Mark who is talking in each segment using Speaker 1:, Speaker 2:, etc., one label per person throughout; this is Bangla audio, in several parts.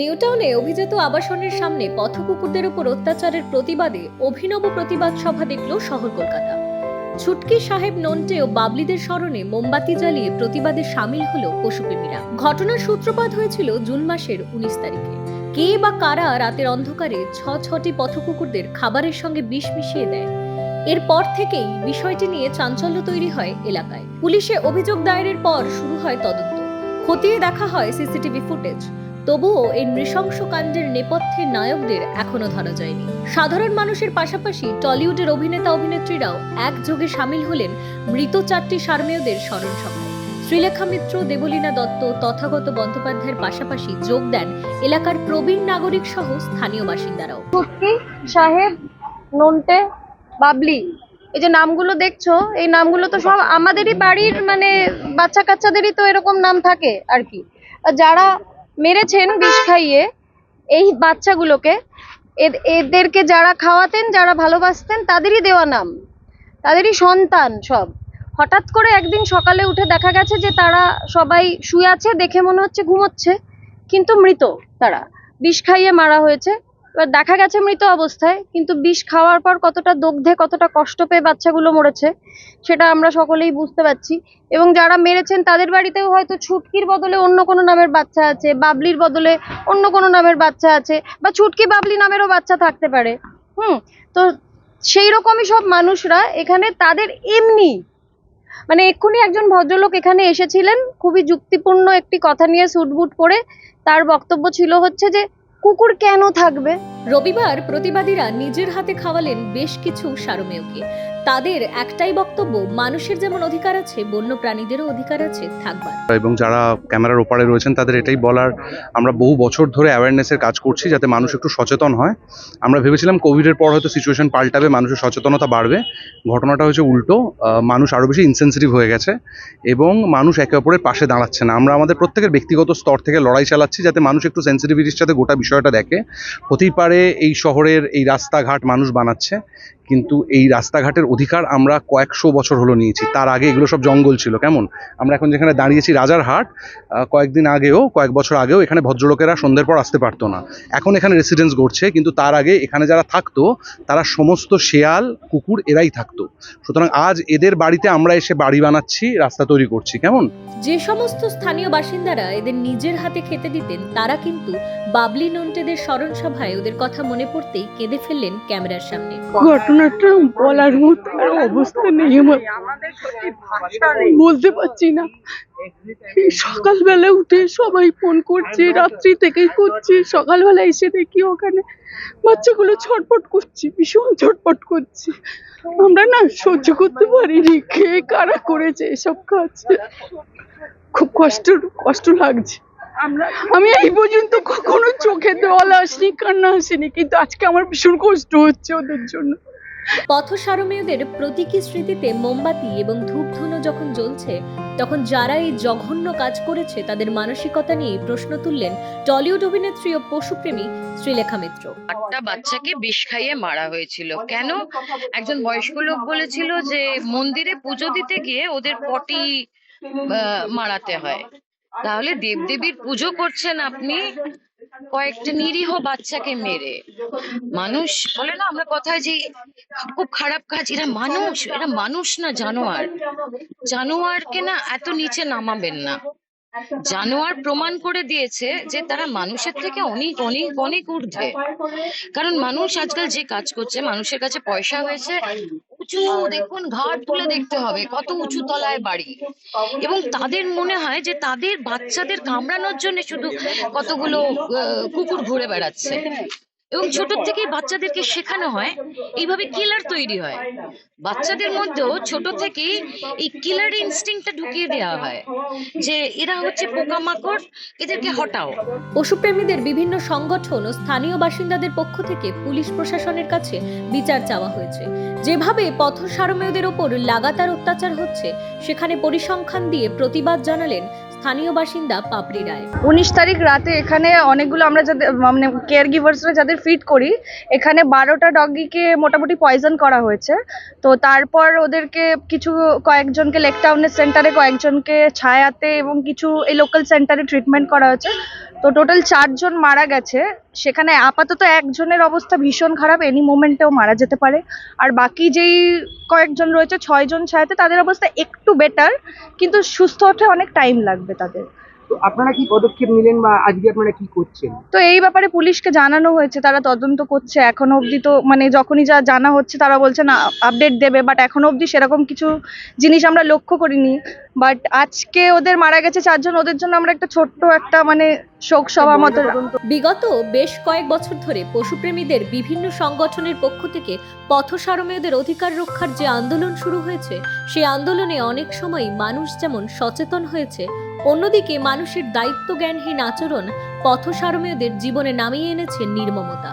Speaker 1: নিউটাউনে অভিজাত আবাসনের সামনে পথকুকুরদের উপর অত্যাচারের প্রতিবাদে অভিনব প্রতিবাদ সভা দেখল শহর কলকাতা। ছুটকি সাহেব নন্টে ও বাবলিদের স্মরণে মোমবাতি জ্বালিয়ে প্রতিবাদে সামিল হল পশুপ্রেমীরা। ঘটনার সূত্রপাত হয়েছিল জুন মাসের উনিশ তারিখে। কে বা কারা রাতের অন্ধকারে ছ ছটি পথকুকুরদের খাবারের সঙ্গে বিষ মিশিয়ে দেয়, এরপর থেকেই বিষয়টি নিয়ে চাঞ্চল্য তৈরি হয় এলাকায়। পুলিশে অভিযোগ দায়েরের পর শুরু হয় তদন্ত। খতিয়ে দেখা হয় সিসিটিভি ফুটেজ। তবুও এই নৃশংস কাণ্ডের নেপথ্যে নায়কদের এখনও ধরা যায়নি। সাধারণ মানুষের পাশাপাশি টলিউডের অভিনেতা অভিনেত্রীরাও একযোগে সামিল হলেন মৃত চারটি সারমেয়দের স্মরণ সভায় শ্রীলেখা মিত্র, দেবলীনা দত্ত, তথাগত বন্দ্যোপাধ্যায়ের পাশাপাশি যোগ দেন এলাকার প্রবীণ নাগরিক সহ স্থানীয় বাসিন্দারাও।
Speaker 2: সাহেব নন্টে বাবলি, এই যে নামগুলো দেখছ, এই নামগুলো তো সব আমাদেরই বাড়ির মানে বাচ্চা কাচ্চাদেরই তো এরকম নাম থাকে আর কি। যারা মেরেছেন বিষ খাইয়ে। এই বাচ্চাগুলোকে, এদ- এদেরকে যারা খাওয়াতেন, যারা ভালোবাসতেন, তাদেরই দেওয়া নাম। তাদেরই সন্তান সব। হঠাৎ করে একদিন সকালে উঠে দেখা গেছে যে তারা সবাই শুয়ে আছে, দেখে মনে হচ্ছে ঘুমোচ্ছে, কিন্তু মৃত তারা। বিষ খাইয়ে মারা হয়েছে। এবার দেখা গেছে মৃত অবস্থায়, কিন্তু বিষ খাওয়ার পর কতটা দগ্ধে, কতটা কষ্ট পেয়ে বাচ্চাগুলো মরেছে, সেটা আমরা সকলেই বুঝতে পারছি। এবং যারা মেরেছেন, তাদের বাড়িতেও হয়তো ছুটকির বদলে অন্য কোনো নামের বাচ্চা আছে, বাবলির বদলে অন্য কোনো নামের বাচ্চা আছে, বা ছুটকি বাবলি নামেরও বাচ্চা থাকতে পারে। হুম, তো সেই রকমই সব মানুষরা এখানে, তাদের এমনি মানে এক্ষুনি একজন ভদ্রলোক এখানে এসেছিলেন, খুবই যুক্তিপূর্ণ একটি কথা নিয়ে সুটবুট করে তার বক্তব্য ছিল হচ্ছে যে কুকুর কেন থাকবে?
Speaker 1: রবিবার প্রতিবাদীরা নিজের হাতে খাওয়ালেন বেশ কিছু সারমেয়কে। তাদের একটাই বক্তব্য, মানুষের যেমন অধিকার আছে বন্য প্রাণীদেরও অধিকার আছে, থাকবার।
Speaker 3: এবং যারা ক্যামেরার ওপারে রয়েছেন, তাদের এটাই বলার। আমরা বহু বছর ধরে অ্যাওয়ারনেসের কাজ করছি যাতে মানুষ একটু সচেতন হয়। আমরা ভেবেছিলাম কোভিডের পর হয়তো সিচুয়েশন পাল্টাবে, মানুষের সচেতনতা বাড়বে। ঘটনাটা হচ্ছে উল্টো মানুষ আরও বেশি ইনসেন্সিটিভ হয়ে গেছে এবং মানুষ একে অপরের পাশে দাঁড়াচ্ছে না। আমরা আমাদের প্রত্যেকের ব্যক্তিগত স্তর থেকে লড়াই চালাচ্ছি যাতে মানুষ একটু সেন্সিটিভিটির সাথে গোটা বিষয়টা দেখে। হতেই পারে এই শহরের এই রাস্তাঘাট মানুষ বানাচ্ছে, কিন্তু এই রাস্তাঘাটের অধিকার আমরা কয়েকশো বছর হলো নিয়েছি। তার আগে এগুলো সব জঙ্গল ছিল কেমন? আমরা এখন যেখানে দাঁড়িয়েছি রাজারহাট আহ, কয়েকদিন আগেও কয়েক বছর আগেও এখানে ভদ্রলোকেরা সন্ধ্যের পর আসতে পারতো না। এখন এখানে রেসিডেন্স গড়ছে কিন্তু তার আগে এখানে যারা থাকতো তারা সমস্ত শেয়াল কুকুর এরাই থাকতো। সুতরাং আজ এদের বাড়িতে আমরা এসে বাড়ি বানাচ্ছি রাস্তা তৈরি করছি কেমন?
Speaker 1: যে সমস্ত স্থানীয় বাসিন্দারা এদের নিজের হাতে খেতে দিতেন তারা কিন্তু বাবলি নন্টেদের স্মরণ সভায় ওদের কথা মনে পড়তেই কেঁদে ফেললেন ক্যামেরার সামনে।
Speaker 4: ঘটনাটা বলার মতো অবস্থা নেই আমার। বলতে পারছি না। সকালবেলা উঠে সবাই ফোন করছে রাত্রি থেকেই করছে সকালবেলা এসে দেখি ওখানে বাচ্চাগুলো ছটপট করছে ভীষণ ছটপট করছে। আমরা না সহ্য করতে পারিনি কে কারা করেছে এসব কাজ। খুব কষ্ট কষ্ট লাগছে। আমি এই পর্যন্ত কখনো চোখে দেওয়াল আসেনি কান্না আসেনি কিন্তু আজকে আমার ভীষণ কষ্ট হচ্ছে ওদের জন্য।
Speaker 1: পথ সারমেয়দের প্রতীকী স্মৃতিতে মোমবাতি এবং ধূপধুনো যখন জ্বলছে, তখন যারা এই জঘন্য কাজ করেছে তাদের মানসিকতা নিয়ে প্রশ্ন তুললেন টলিউড অভিনেত্রী ও পশুপ্রেমী শ্রীলেখা মিত্র।
Speaker 5: আটটা বাচ্চাকে বিষ খাইয়ে মারা হয়েছিল। কেন? একজন বয়স্ক লোক বলেছিল যে মন্দিরে পুজো দিতে গিয়ে ওদের পটি মারাতে হয়। তাহলে দেবদেবীর পুজো করছেন আপনি? কয়েকটা নিরীহ বাচ্চাকে মেরে। মানুষ বলে না, আমরা কথায় যে খুব খারাপ কাজ, এরা মানুষ এরা মানুষ না জানোয়ার। জানোয়ারকে না এত নিচে নামাবেন না। জানোয়ার প্রমাণ করে দিয়েছে যে তারা মানুষের থেকে অনেক অনেক অনেক ঊর্ধ্বে। কারণ মানুষ আজকাল যে কাজ করছে, মানুষের কাছে পয়সা হয়েছে উঁচু দেখুন, ঘাট তুলে দেখতে হবে, কত উঁচু তলায় বাড়ি। এবং তাদের মনে হয় যে তাদের বাচ্চাদের কামড়ানোর জন্য শুধু কতগুলো কুকুর ঘুরে বেড়াচ্ছে। এবং ছোট থেকেই বাচ্চাদেরকে শেখানো হয় এইভাবে কিলার তৈরি হয়। বাচ্চাদের মধ্যেও ছোট থেকেই এই কিলার ইনস্টিংটা ঢুকিয়ে দেওয়া হয় যে এরা হচ্ছে পোকামাকড় এদেরকে হটাও।
Speaker 1: পশুপ্রেমীদের বিভিন্ন সংগঠন ও স্থানীয় বাসিন্দাদের পক্ষ থেকে পুলিশ প্রশাসনের কাছে বিচার চাওয়া হয়েছে। যেভাবে পথ সারমেয়দের ওপর লাগাতার অত্যাচার হচ্ছে সেখানে পরিসংখ্যান দিয়ে প্রতিবাদ জানালেন স্থানীয় বাসিন্দা পাপড়ি রায়।
Speaker 6: উনিশ তারিখ রাতে এখানে অনেকগুলো আমরা যাদের মানে কেয়ার গিভার্সরা যাদের ফিট করি, এখানে বারোটা ডগিকে মোটামুটি পয়জন করা হয়েছে। তো তারপর ওদেরকে কিছু কয়েকজনকে লেক টাউনের সেন্টারে কয়েকজনকে ছায়াতে এবং কিছু এই লোকাল সেন্টারে ট্রিটমেন্ট করা হয়েছে। তো টোটাল চারজন মারা গেছে। সেখানে আপাতত একজনের অবস্থা ভীষণ খারাপ এনি মোমেন্টেও মারা যেতে পারে। আর বাকি যেই কয়েকজন রয়েছে, ছয়জন ছায়াতে তাদের অবস্থা একটু বেটার কিন্তু সুস্থ হতে অনেক টাইম লাগবে তাদের।
Speaker 7: তো আপনারা কি পদক্ষেপ নিলেন বা আজকে আপনারা কি করছেন?
Speaker 6: তো এই ব্যাপারে পুলিশকে জানানো হয়েছে তারা তদন্ত করছে এখনও অবধি তো মানে যখনই যা জানা হচ্ছে তারা বলছে না আপডেট দেবে বাট এখনও অবধি সেরকম কিছু জিনিস আমরা লক্ষ্য করিনি। বাট আজকে ওদের মারা গেছে চারজন ওদের জন্য আমরা একটা ছোট্ট একটা মানে শোক সভা মতো
Speaker 1: বিগত বেশ কয়েক বছর ধরে পশুপ্রেমীদের বিভিন্ন সংগঠনের পক্ষ থেকে পথসারমেয়দের অধিকার রক্ষার যে আন্দোলন শুরু হয়েছে সেই আন্দোলনে অনেক সময় মানুষ যেমন সচেতন হয়েছে অন্যদিকে মানুষের দায়িত্ব জ্ঞানহীন আচরণ পথসারমেয়দের জীবনে নামিয়ে এনেছে নির্মমতা।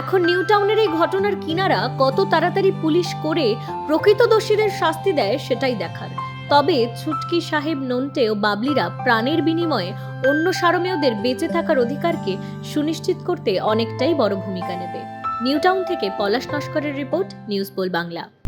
Speaker 1: এখন নিউ টাউনের এই ঘটনার কিনারা কত তাড়াতাড়ি পুলিশ করে প্রকৃত দোষীদের শাস্তি দেয় সেটাই দেখার। তবে ছুটকি সাহেব নন্টে ও বাবলিরা প্রাণের বিনিময়ে অন্য সারমেয়দের বেঁচে থাকার অধিকারকে সুনিশ্চিত করতে অনেকটাই বড় ভূমিকা নেবে। নিউ টাউন থেকে পলাশ নস্করের রিপোর্ট, নিউজ পোল বাংলা।